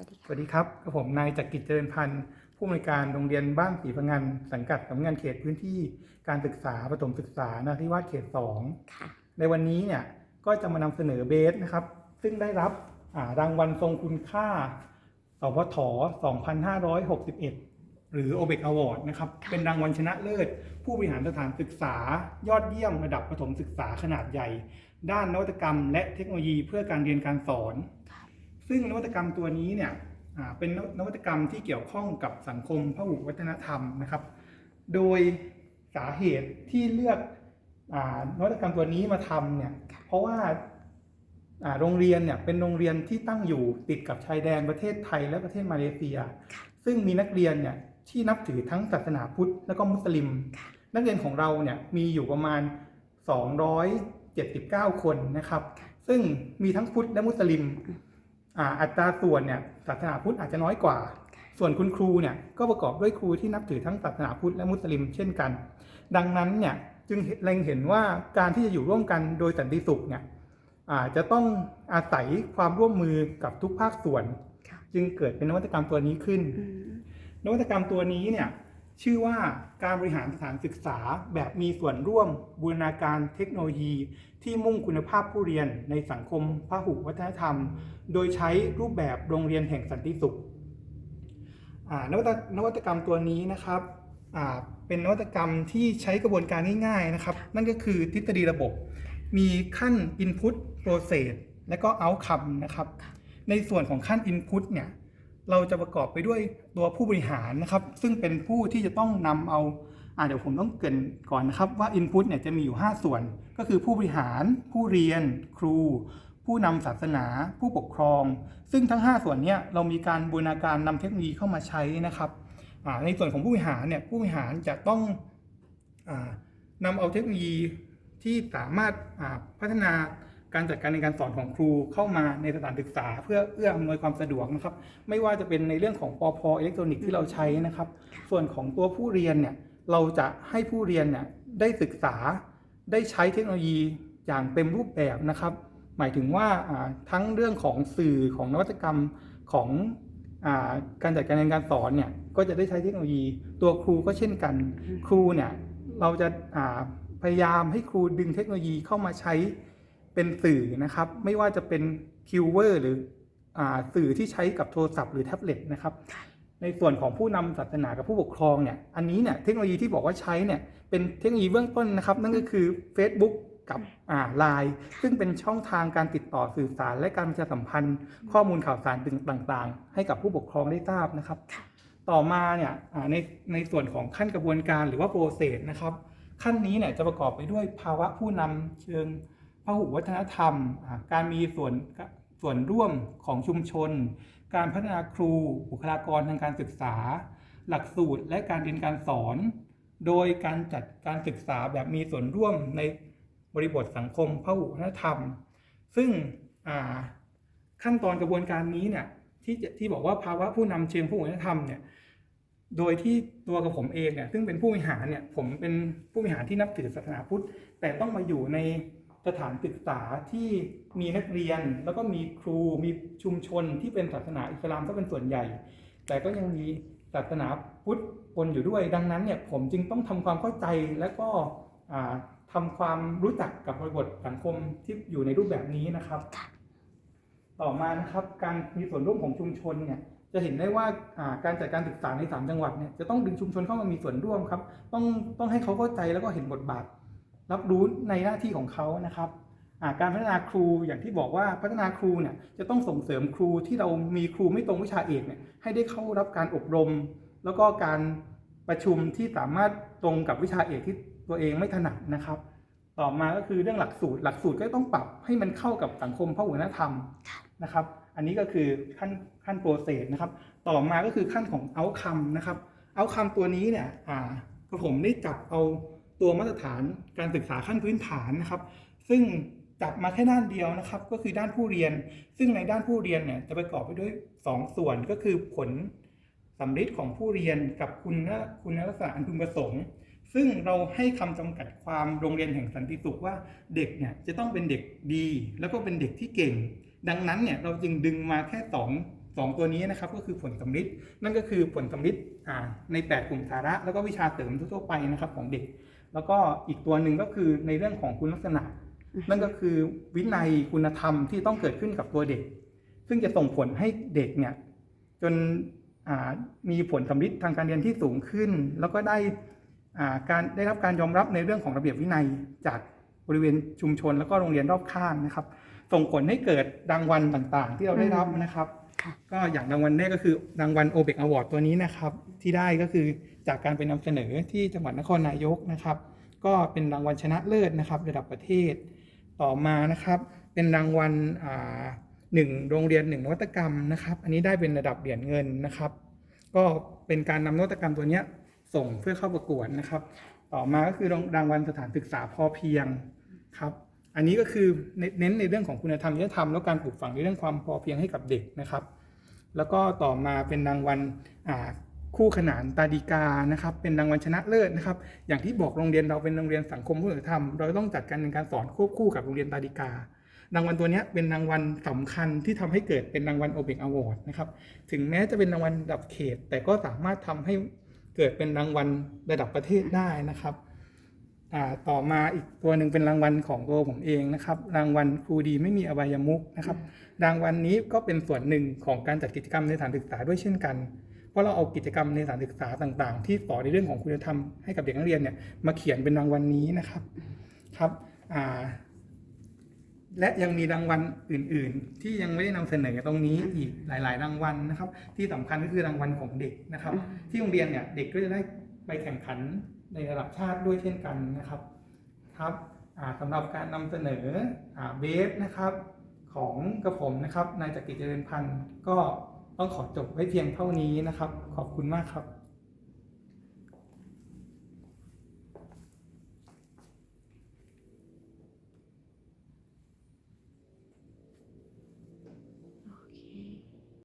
วัสดีสค่ะวัสดีครับกับผมนายจักริจเจริญพันธ์ผู้อำนวยการโรงเรียนบ้านศรีพังงานสังกัดสำนักงานเขตพื้นที่การศึกษาประถมศึกษานราธิวาสเขตค่ะ2ในวันนี้เนี่ยก็จะมานำเสนอเบสนะครับ ซึ่งได้รับอ่ารางวัลทรงคุณค่าสพท2561 หรือ o b e c Award นะครับค่ะเป็นรางวัลชนะเลิศ ผู้บริหารสถานศึกษายอดเยี่ยมระดับประถมศึกษาขนาดใหญ่ ด้านนวัตกรรม และเทคโนโลยีเพื่อการเรียนการสอน ค่ะ ซึ่งนวัตกรรมตัวนี้เนี่ยอ่าเป็นนวัตกรรมที่เกี่ยวข้องกับสังคมพหุวัฒนธรรมนะครับ โดยสาเหตุที่เลือกอานวัตกรรมตัวนี้มาทำเนี่ยเพราะว่าอ่าโรงเรียนเนี่ยเป็นโรงเรียนที่ตั้งอยู่ติดกับชายแดนประเทศไทยและประเทศมาเลเซียค่ะซึ่งมีนักเรียนเนี่ยที่นับถือทั้งศาสนาพุทธและก็มุสลิมค่ะนักเรียนของเราเนี่ยมีอยู่ประมาณ 279 คนนะครับ ซึ่งมีทั้งพุทธและมุสลิม อ่าอัตราส่วนเนี่ยศาสนาพุทธอาจจะน้อยกว่า ส่วนคุณครูเนี่ยก็ประกอบด้วยครูที่นับถือทั้งศาสนาพุทธและมุสลิมเช่นกัน ดังนั้นเนี่ยจึงเล็งเห็นว่าการที่จะอยู่ร่วมกันโดยสันติสุขเนี่ยอ่าจะต้องอาศัยความร่วมมือกับทุกภาคส่วนค่ะจึงเกิดเป็นนวัตกรรมตัวนี้ขึ้นอืมนวัตกรรมตัวนี้เนี่ย ชื่อว่าการบริหารสถานศึกษาแบบมีส่วนร่วมบูรณาการเทคโนโลยี ที่มุ่งคุณภาพผู้เรียนในสังคมพหุวัฒนธรรม โดยใช้รูปแบบโรงเรียนแห่งสันติสุขนวัตนวัตกรรมตัวนี้นะครับเป็นนวัตกรรมที่ใช้กระบวนการง่ายๆนะครับ นั่นก็คือทฤษฎีระบบ มีขั้น Input Process และก็ Outcome นะครับ ในส่วนของขั้น Input เนี่ย เราจะประกอบไปด้วยตัวผู้บริหารนะครับ ซึ่งเป็นผู้ที่จะต้องนำเอาอ่าเดี๋ยวผมต้องเกรินก่อนนะครับว่า Input เนี่ยจะมีอยู่ 5 ส่วน ก็คือผู้บริหาร ผู้เรียน ครู ผู้นำศาสนา ผู้ปกครอง ซึ่งทั้ง 5 ส่วนเนี้เรามีการบูรณาการนำเทคโนโลยีเข้ามาใช้นะครับในส่วนของผู้บริหารเนี่ยผู้บริหารจะต้องอนำเอาเทคโนโลยีที่สามารถพัฒนา การจัดการในการสอนของครูเข้ามาในสถานศึกษา เพื่อเอื้ออำนวยความสะดวกนะครับ ไม่ว่าจะเป็นในเรื่องของปอพอิเล็กทรอนิกส์ที่เราใช้นะครับ ส่วนของตัวผู้เรียนเนี่ยเราจะให้ผู้เรียนเนี่ยได้ศึกษาได้ใช้เทคโนโลยีอย่างเต็มรูปแบบนะครับ หมายถึงว่าทั้งเรื่องของสื่อของนวัตกรรมของอการจัดการเรียนการสอนเนี่ยก็จะได้ใช้เทคโนโลยี ตัวครูก็เช่นกัน ครูเนี่ยเราจะพยายามให้ครูดึงเทคโนโลยีเข้ามาใช้ เป็นสื่อนะครับ ไม่ว่าจะเป็นคิวเวอร์หรืออสื่อที่ใช้กับโทรศัพท์หรือแท็บเล็ตนะครับ ในส่วนของผู้นำศาสนากับผู้ปกครองเนี่ย อันนี้เนี่ยเทคโนโลยีที่บอกว่าใช้เนี่ยเป็นเทคโนโลยีเบื้องต้นนะครับ นั่นก็คือ Facebook กับอ่าไลน์ซึ่งเป็นช่องทางการติดต่อสื่อสาร และการประชาสัมพันธ์ ข้อมูลข่าวสารต่างๆ ให้กับผู้ปกครองได้ทราบนะครับ ต่อมาเนี่ยในในส่วนของขั้นกระบวนการหรือว่าโปรเซสนะครับ ขั้นนี้เนี่ยจะประกอบไปด้วยภาวะผู้นำเชิง หุวัฒนธรรม การมีส่วนส่วนร่วมของชุมชน การพัฒนาครูบุคลากรทางการศึกษา หลักสูตรและการเรียนการสอน โดยการจัดการศึกษาแบบมีส่วนร่วมในบริบทสังคมพหุวัฒนธรรม ซึ่งขั้นตอนกระบวนการนี้เนี่ยที่ที่บอกว่าภาวะผู้นำเชิงพหุวัฒนธรรมเนี่ยโดยที่ตัวกับผมเองเนี่ยซึ่งเป็นผู้บริหารเนี่ยผมเป็นผู้บริหารที่นับถือศาสนาพุทธ แต่ต้องมาอยู่ใน สถานศึกษาที่มีนักเรียน แล้วก็มีครูมีชุมชนที่เป็นศาสนาอิสลามก็เป็นส่วนใหญ่ แต่ก็ยังมีศาสนาพุทธปนอยู่ด้วย ดังนั้นเนี่ยผมจึงต้องทำความเข้าใจและก็อ่าทำความรู้จักกับบริบทสังคมที่อยู่ในรูปแบบนี้นะครับ ต่อมานะครับการมีส่วนร่วมของชุมชนเนี่ยจะเห็นได้ว่าอ่าการจัดการศึกษาในสามจังหวัดเนี่ยจะต้องดึงชุมชนเข้ามามีส่วนร่วมครับ ต้องต้องให้เขาเข้าใจแล้วก็เห็นบทบาท รับรู้ในหน้าที่ของเขานะครับการพัฒนาครูอย่างที่บอกว่าพัฒนาครูเนี่ยจะต้องส่งเสริมครูที่เรามีครูไม่ตรงวิชาเอกเนี่ยให้ได้เข้ารับการอบรม แล้วก็การประชุมที่สามารถตรงกับวิชาเอกที่ตัวเองไม่ถนัดนะครับ ต่อมาก็คือเรื่องหลักสูตร หลักสูตรก็ต้องปรับให้มันเข้ากับสังคมพหุวัฒนธรรมนะครับ อันนี้ก็คือขั้นขั้นโปรเซสนะครับ ต่อมาก็คือขั้นของเอาคัมนะครับเอาคัมตัวนี้เนี่ยผมได้จับเอา ตัวมาตรฐานการศึกษาขั้นพื้นฐานนะครับ ซึ่งจับมาแค่ด้านเดียวนะครับ ก็คือด้านผู้เรียน ซึ่งในด้านผู้เรียนเนี่ยจะประกอบไปด้วย 2 ส่วนก็คือผลสำฤทธิ์ของผู้เรียนกับคุณคุณลักษณะอันพึงประสงค์ซึ่งเราให้คำจำกัดความโรงเรียนแห่งสันติสุขว่าเด็กเนี่ยจะต้องเป็นเด็กดี แล้วก็เป็นเด็กที่เก่ง ดังนั้นเนี่ยเราจึงดึงมาแค่สองสองตัวนี้นะครับก็คือผลสำลิดนั่นก็คือผลสำลิดอ่าใน 8 กลุ่มสาระ แล้วก็วิชาเสริมทั่วไปนะครับของเด็ก แล้วก็อีกตัวหนึ่งก็คือในเรื่องของคุณลักษณะ นั่นก็คือวินัยคุณธรรมที่ต้องเกิดขึ้นกับตัวเด็ก ซึ่งจะส่งผลให้เด็กเนี่ยจนอ่ามีผลสำลิดทางการเรียนที่สูงขึ้น แล้วก็ได้อ่าการได้รับการยอมรับในเรื่องของระเบียบวินัยจากบริเวณชุมชน แล้วก็โรงเรียนรอบข้างนะครับ ส่งผลให้เกิดรางวัลต่างๆ ที่เราได้รับนะครับ ค่ะ ก็อย่างรางวัลแรกก็คือรางวัลโอเบกอวอร์ดตัวนี้นะครับ ที่ได้ก็คือจากการไปนำเสนอที่จังหวัดนครนายกนะครับ ก็เป็นรางวัลชนะเลิศนะครับ ระดับประเทศ ต่อมานะครับ เป็นรางวัลหนึ่งโรงเรียนหนึ่งนวัตกรรมนะครับ อันนี้ได้เป็นระดับเหรียญเงินนะครับ ก็เป็นการนำนวัตกรรมตัวนี้ส่งเพื่อเข้าประกวดนะครับ ต่อมาก็คือรางวัลสถานศึกษาพอเพียงครับ อันนี้ก็คือเน้นในเรื่องของคุณธรรมจริยธรรมแล้วการปลูกฝังในเรื่องความพอเพียงให้กับเด็กนะครับ แล้วก็ต่อมาเป็นรางวัลคู่ขนานตาดีกานะครับ เป็นรางวัลชนะเลิศนะครับ อย่างที่บอกโรงเรียนเราเป็นโรงเรียนสังคมผู้ธรรม เราต้องจัดการเรียนการสอนควบคู่กับโรงเรียนตาดีการางวัลตัวนี้เป็นรางวัลสำคัญที่ทำให้เกิดเป็นรางวัลโอเบกอวอร์ดนะครับ ถึงแม้จะเป็นรางวัลระดับเขต แต่ก็สามารถทำให้เกิดเป็นรางวัลระดับประเทศได้นะครับ ต่อมาอีกตัวหนึ่งเป็นรางวัลของตัวผมเองนะครับ รางวัลครูดีไม่มีอบายมุกนะครับ รางวัลนี้ก็เป็นส่วนหนึ่งของการจัดกิจกรรมในสถานศึกษาด้วยเช่นกัน เพราะเราเอากิจกรรมในสถานศึกษาต่าง ๆ ที่สอนในเรื่องของคุณธรรมให้กับเด็กนักเรียนเนี่ยมาเขียนเป็นรางวัลนี้นะครับครับอ่าและยังมีรางวัลอื่น ๆ ที่ยังไม่ได้นำเสนอตรงนี้อีกหลาย ๆ รางวัลนะครับ ที่สำคัญก็คือรางวัลของเด็กนะครับ ที่โรงเรียนเนี่ยเด็กก็จะได้ไปแข่งขัน ในระดับชาติด้วยเช่นกันนะครับครับสำหรับการนำเสนอเบสนะครับของกระผมนะครับนายจักริจเจริญพันธ์ก็ต้องขอจบไว้เพียงเท่านี้นะครับ ขอบคุณมากครับ